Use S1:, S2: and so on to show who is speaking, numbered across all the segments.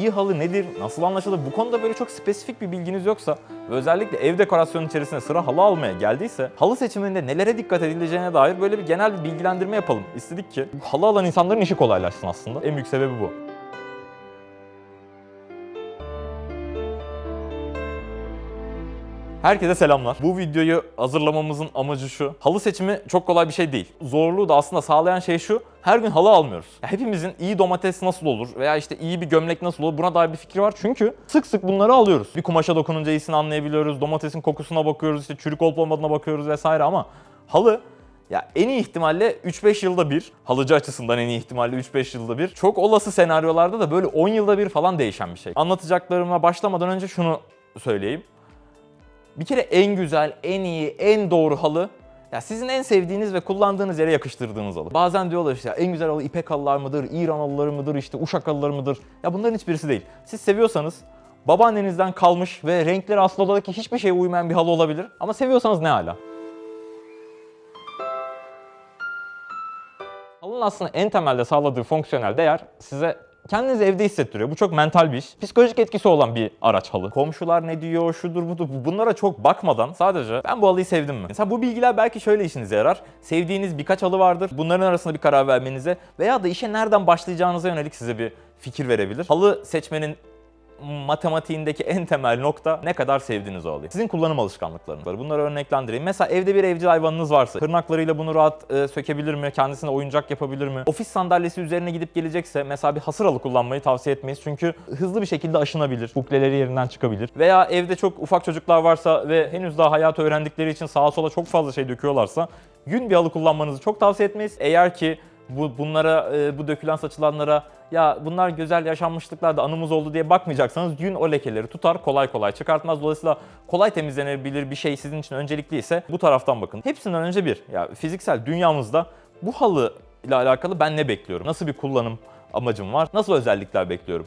S1: iyi halı nedir, nasıl anlaşılır bu konuda böyle çok spesifik bir bilginiz yoksa ve özellikle ev dekorasyonu içerisinde sıra halı almaya geldiyse halı seçiminde nelere dikkat edileceğine dair böyle bir genel bir bilgilendirme yapalım. İstedik ki halı alan insanların işi kolaylaşsın aslında. En büyük sebebi bu. Herkese selamlar. Bu videoyu hazırlamamızın amacı şu. Halı seçimi çok kolay bir şey değil. Zorluğu da aslında sağlayan şey şu. Her gün halı almıyoruz. Ya hepimizin iyi domates nasıl olur veya işte iyi bir gömlek nasıl olur buna dair bir fikri var. Çünkü sık sık bunları alıyoruz. Bir kumaşa dokununca iyisini anlayabiliyoruz. Domatesin kokusuna bakıyoruz, işte çürük olup olmadığına bakıyoruz vesaire ama halı ya en iyi ihtimalle 3-5 yılda bir, halıcı açısından en iyi ihtimalle 3-5 yılda bir, çok olası senaryolarda da böyle 10 yılda bir falan değişen bir şey. Anlatacaklarıma başlamadan önce şunu söyleyeyim. Bir kere en güzel, en iyi, en doğru halı ya sizin en sevdiğiniz ve kullandığınız yere yakıştırdığınız halı. Bazen diyorlar işte en güzel halı ipek halılar mıdır, İran halıları mıdır, işte uşak halıları mıdır? Ya bunların hiçbirisi değil. Siz seviyorsanız babaannenizden kalmış ve renkleri aslında odadaki hiçbir şeye uymayan bir halı olabilir. Ama seviyorsanız ne hala? Halının aslında en temelde sağladığı fonksiyonel değer size kendinizi evde hissettiriyor. Bu çok mental bir iş. Psikolojik etkisi olan bir araç halı. Komşular ne diyor, şudur budur. Bunlara çok bakmadan sadece ben bu halıyı sevdim mi? Mesela bu bilgiler belki şöyle işinize yarar. Sevdiğiniz birkaç halı vardır. Bunların arasında bir karar vermenize veya da işe nereden başlayacağınıza yönelik size bir fikir verebilir. Halı seçmenin matematiğindeki en temel nokta ne kadar sevdiğiniz o halıyı. Sizin kullanım alışkanlıklarınız var. Bunları örneklendireyim. Mesela evde bir evcil hayvanınız varsa tırnaklarıyla bunu rahat e, sökebilir mi? Kendisine oyuncak yapabilir mi? Ofis sandalyesi üzerine gidip gelecekse mesela bir hasır halı kullanmayı tavsiye etmeyiz. Çünkü hızlı bir şekilde aşınabilir. Bukleleri yerinden çıkabilir. Veya evde çok ufak çocuklar varsa ve henüz daha hayatı öğrendikleri için sağa sola çok fazla şey döküyorlarsa yün bir halı kullanmanızı çok tavsiye etmeyiz. Eğer ki bu bunlara e, bu dökülen saçılanlara ya bunlar güzel yaşanmışlıklar anımız oldu diye bakmayacaksanız yün o lekeleri tutar kolay kolay çıkartmaz. Dolayısıyla kolay temizlenebilir bir şey sizin için öncelikliyse bu taraftan bakın. Hepsinden önce bir ya fiziksel dünyamızda bu halı ile alakalı ben ne bekliyorum? Nasıl bir kullanım amacım var? Nasıl özellikler bekliyorum?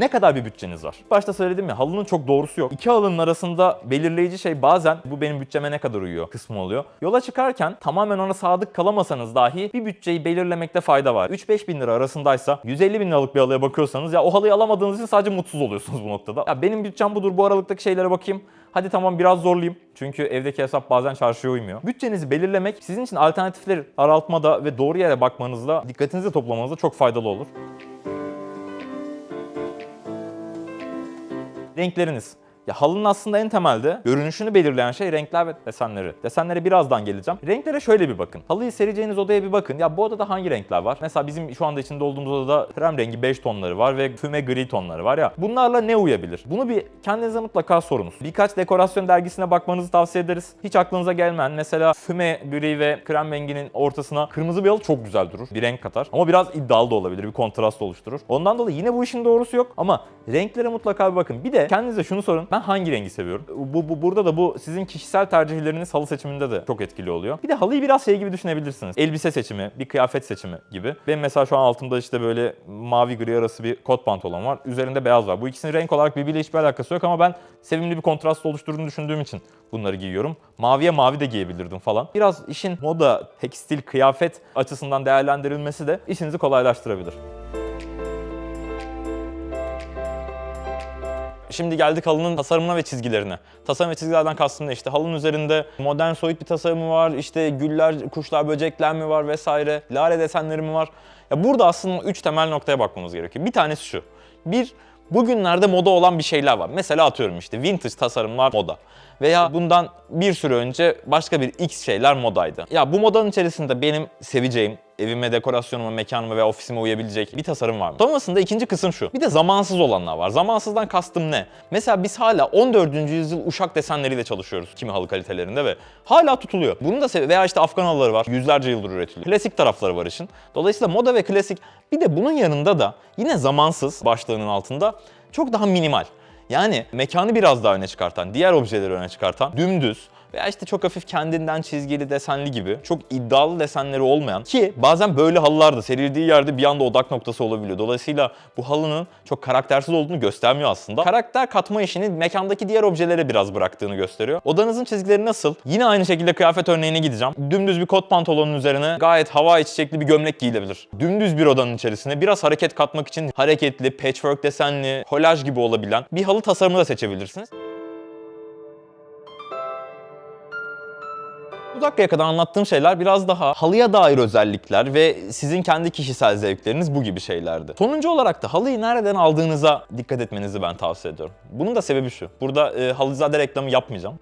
S1: Ne kadar bir bütçeniz var? Başta söyledim ya halının çok doğrusu yok. İki halının arasında belirleyici şey bazen bu benim bütçeme ne kadar uyuyor kısmı oluyor. Yola çıkarken tamamen ona sadık kalamasanız dahi bir bütçeyi belirlemekte fayda var. 3-5 bin lira arasındaysa 150 bin liralık bir halıya bakıyorsanız ya o halıyı alamadığınız için sadece mutsuz oluyorsunuz bu noktada. Ya benim bütçem budur bu aralıktaki şeylere bakayım. Hadi tamam biraz zorlayayım. Çünkü evdeki hesap bazen çarşıya uymuyor. Bütçenizi belirlemek sizin için alternatifleri araltmada ve doğru yere bakmanızda, dikkatinizi toplamanızda çok faydalı olur. Renkleriniz. Ya halının aslında en temelde görünüşünü belirleyen şey renkler ve desenleri. Desenlere birazdan geleceğim. Renklere şöyle bir bakın. Halıyı sereceğiniz odaya bir bakın. Ya bu odada hangi renkler var? Mesela bizim şu anda içinde olduğumuz odada krem rengi 5 tonları var ve füme gri tonları var ya. Bunlarla ne uyabilir? Bunu bir kendinize mutlaka sorunuz. Birkaç dekorasyon dergisine bakmanızı tavsiye ederiz. Hiç aklınıza gelmeyen mesela füme gri ve krem renginin ortasına kırmızı bir halı çok güzel durur. Bir renk katar. Ama biraz iddialı da olabilir. Bir kontrast oluşturur. Ondan dolayı yine bu işin doğrusu yok ama renklere mutlaka bir bakın. Bir de kendinize şunu sorun. Ben hangi rengi seviyorum? Bu, bu burada da bu sizin kişisel tercihleriniz halı seçiminde de çok etkili oluyor. Bir de halıyı biraz şey gibi düşünebilirsiniz. Elbise seçimi, bir kıyafet seçimi gibi. Benim mesela şu an altımda işte böyle mavi gri arası bir kot pantolon var. Üzerinde beyaz var. Bu ikisinin renk olarak birbiriyle hiçbir alakası yok ama ben sevimli bir kontrast oluşturduğunu düşündüğüm için bunları giyiyorum. Maviye mavi de giyebilirdim falan. Biraz işin moda, tekstil, kıyafet açısından değerlendirilmesi de işinizi kolaylaştırabilir. Şimdi geldik halının tasarımına ve çizgilerine. Tasarım ve çizgilerden kastım ne? İşte halının üzerinde modern soyut bir tasarımı var, işte güller, kuşlar, böcekler mi var vesaire, lale desenleri mi var? Ya burada aslında üç temel noktaya bakmamız gerekiyor. Bir tanesi şu. Bir, bugünlerde moda olan bir şeyler var. Mesela atıyorum işte vintage tasarımlar moda. Veya bundan bir süre önce başka bir X şeyler modaydı. Ya bu modanın içerisinde benim seveceğim, evime, dekorasyonuma, mekanıma veya ofisime uyabilecek bir tasarım var mı? Sonrasında ikinci kısım şu. Bir de zamansız olanlar var. Zamansızdan kastım ne? Mesela biz hala 14. yüzyıl uşak desenleriyle çalışıyoruz kimi halı kalitelerinde ve hala tutuluyor. Bunu da sev veya işte Afgan halıları var. Yüzlerce yıldır üretiliyor. Klasik tarafları var işin. Dolayısıyla moda ve klasik. Bir de bunun yanında da yine zamansız başlığının altında çok daha minimal. Yani mekanı biraz daha öne çıkartan, diğer objeleri öne çıkartan, dümdüz, veya işte çok hafif kendinden çizgili desenli gibi çok iddialı desenleri olmayan ki bazen böyle halılar da serildiği yerde bir anda odak noktası olabiliyor. Dolayısıyla bu halının çok karaktersiz olduğunu göstermiyor aslında. Karakter katma işini mekandaki diğer objelere biraz bıraktığını gösteriyor. Odanızın çizgileri nasıl? Yine aynı şekilde kıyafet örneğine gideceğim. Dümdüz bir kot pantolonun üzerine gayet hava çiçekli bir gömlek giyilebilir. Dümdüz bir odanın içerisine biraz hareket katmak için hareketli, patchwork desenli, kolaj gibi olabilen bir halı tasarımı da seçebilirsiniz. Bu dakikaya kadar anlattığım şeyler biraz daha halıya dair özellikler ve sizin kendi kişisel zevkleriniz bu gibi şeylerdi. Sonuncu olarak da halıyı nereden aldığınıza dikkat etmenizi ben tavsiye ediyorum. Bunun da sebebi şu. Burada e, halızade reklamı yapmayacağım.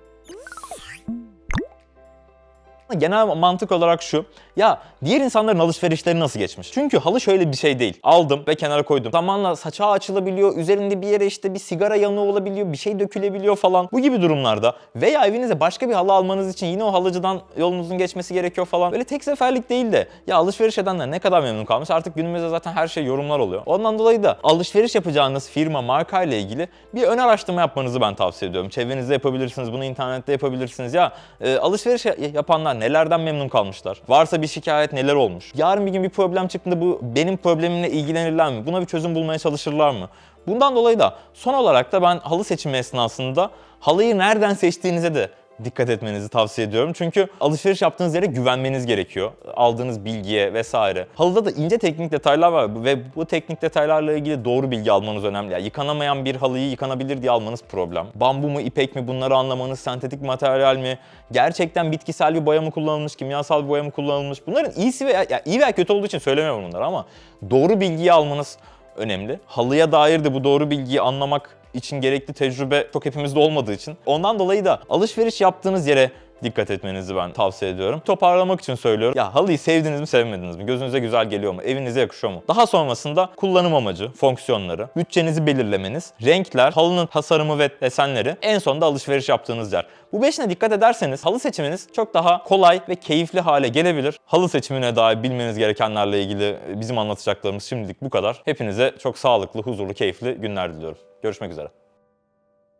S1: Genel mantık olarak şu. Ya diğer insanların alışverişleri nasıl geçmiş? Çünkü halı şöyle bir şey değil. Aldım ve kenara koydum. Zamanla saça açılabiliyor. Üzerinde bir yere işte bir sigara yanığı olabiliyor. Bir şey dökülebiliyor falan. Bu gibi durumlarda veya evinize başka bir halı almanız için yine o halıcıdan yolunuzun geçmesi gerekiyor falan. Böyle tek seferlik değil de ya alışveriş edenler ne kadar memnun kalmış. Artık günümüzde zaten her şey yorumlar oluyor. Ondan dolayı da alışveriş yapacağınız firma, marka ile ilgili bir ön araştırma yapmanızı ben tavsiye ediyorum. Çevrenizde yapabilirsiniz. Bunu internette yapabilirsiniz. Ya e, alışveriş ya- yapanlar nelerden memnun kalmışlar? Varsa bir şikayet neler olmuş? Yarın bir gün bir problem çıktığında bu benim problemimle ilgilenirler mi? Buna bir çözüm bulmaya çalışırlar mı? Bundan dolayı da son olarak da ben halı seçimi esnasında halıyı nereden seçtiğinize de dikkat etmenizi tavsiye ediyorum. Çünkü alışveriş yaptığınız yere güvenmeniz gerekiyor. Aldığınız bilgiye vesaire. Halıda da ince teknik detaylar var ve bu teknik detaylarla ilgili doğru bilgi almanız önemli. Yani yıkanamayan bir halıyı yıkanabilir diye almanız problem. Bambu mu, ipek mi bunları anlamanız, sentetik materyal mi, gerçekten bitkisel bir boya mı kullanılmış, kimyasal bir boya mı kullanılmış. Bunların iyisi ve ya iyi veya kötü olduğu için söylemiyorum bunları ama doğru bilgiyi almanız önemli. Halıya dair de bu doğru bilgiyi anlamak için gerekli tecrübe çok hepimizde olmadığı için. Ondan dolayı da alışveriş yaptığınız yere dikkat etmenizi ben tavsiye ediyorum. Toparlamak için söylüyorum. Ya halıyı sevdiniz mi sevmediniz mi? Gözünüze güzel geliyor mu? Evinize yakışıyor mu? Daha sonrasında kullanım amacı, fonksiyonları, bütçenizi belirlemeniz, renkler, halının tasarımı ve desenleri, en sonunda alışveriş yaptığınız yer. Bu beşine dikkat ederseniz halı seçiminiz çok daha kolay ve keyifli hale gelebilir. Halı seçimine dair bilmeniz gerekenlerle ilgili bizim anlatacaklarımız şimdilik bu kadar. Hepinize çok sağlıklı, huzurlu, keyifli günler diliyorum. Görüşmek üzere.